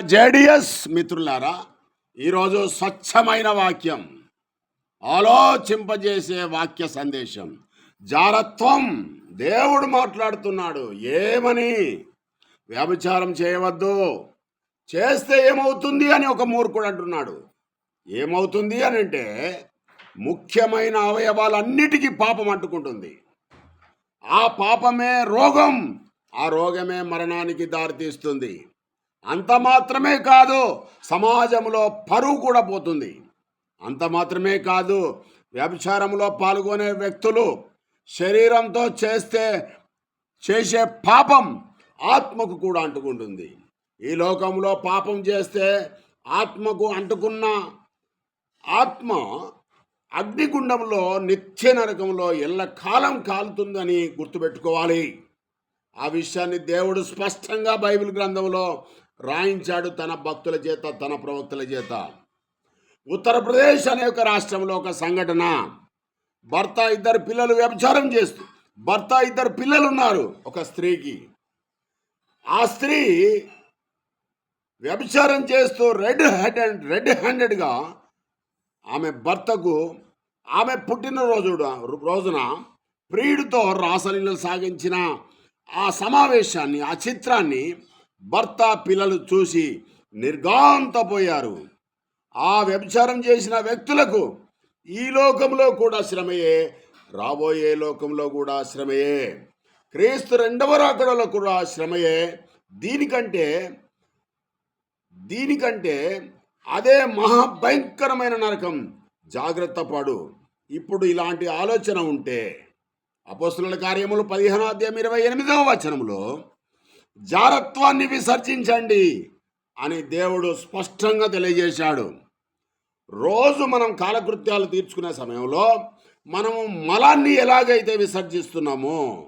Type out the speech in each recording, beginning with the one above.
JDS మిత్రులారా ఈరోజు స్వచ్ఛమైన వాక్యం ఆలోచింపజేసే వాక్య సందేశం. జారత్వం దేవుడు మాట్లాడుతున్నాడు ఏమని? వ్యభిచారం చేయవద్దు చేస్తే ఏమవుతుంది అని ఒక మూర్ఖుడు అంటున్నాడు. ఏమవుతుంది అని అంటే ముఖ్యమైన అవయవాలన్నిటికీ పాపం అంటుకుంటుంది. ఆ పాపమే రోగం ఆ రోగమే మరణానికి దారితీస్తుంది. అంత మాత్రమే కాదు సమాజంలో పరువు కూడా పోతుంది. అంత మాత్రమే కాదు వ్యభిచారంలో పాల్గొనే వ్యక్తులు శరీరంతో చేస్తే చేసే పాపం ఆత్మకు కూడా అంటుకుంటుంది. ఈ లోకంలో పాపం చేస్తే ఆత్మకు అంటుకున్న ఆత్మ అగ్నిగుండంలో నిత్య నరకంలో ఎల్లకాలం కాలుతుందని గుర్తుపెట్టుకోవాలి. ఆ విషయాన్ని దేవుడు స్పష్టంగా బైబిల్ గ్రంథంలో రాయించాడు తన భక్తుల చేత తన ప్రవక్తల చేత. ఉత్తరప్రదేశ్ అనే ఒక రాష్ట్రంలో ఒక సంఘటన. భర్త ఇద్దరు పిల్లలు వ్యభిచారం చేస్తూ భర్త ఇద్దరు పిల్లలు ఉన్నారు ఒక స్త్రీకి. ఆ స్త్రీ వ్యభిచారం చేస్తూ రెడ్ హ్యాండెడ్ రెడ్ హ్యాండెడ్గా ఆమె భర్తకు ఆమె పుట్టినరోజు రోజున ప్రియుడితో రాసలీలలు సాగించిన ఆ సమావేశాన్ని ఆ చిత్రాన్ని భర్త పిల్లలు చూసి నిర్గాంతపోయారు ఆ వ్యభిచారం చేసిన వ్యక్తులకు ఈ లోకంలో కూడా శ్రమయే రాబోయే లోకంలో కూడా శ్రమయే. క్రీస్తు రెండవ రాకడలో కూడా శ్రమయే. దీనికంటే దీనికంటే అదే మహాభయంకరమైన నరకం జాగ్రత్త పడు. ఇప్పుడు ఇలాంటి ఆలోచన ఉంటే అపోస్తుల కార్యములు పదిహేనో అధ్యాయం ఇరవై ఎనిమిదవ వచనములో జారత్వాన్ని విసర్జించండి అని దేవుడు స్పష్టంగా తెలియజేశాడు. రోజు మనం కాలకృత్యాలు తీర్చుకునే సమయంలో మనము మలాన్ని ఎలాగైతే విసర్జిస్తున్నామో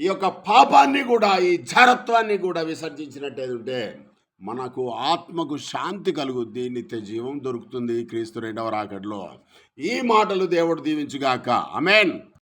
ఈ యొక్క పాపాన్ని కూడా ఈ జారత్వాన్ని కూడా విసర్జించినట్టేదంటే ఉంటే మనకు ఆత్మకు శాంతి కలుగుద్ది నిత్య జీవం దొరుకుతుంది క్రీస్తు రెండవ రాకడలో. ఈ మాటలు దేవుడు దీవించుగాక. అమేన్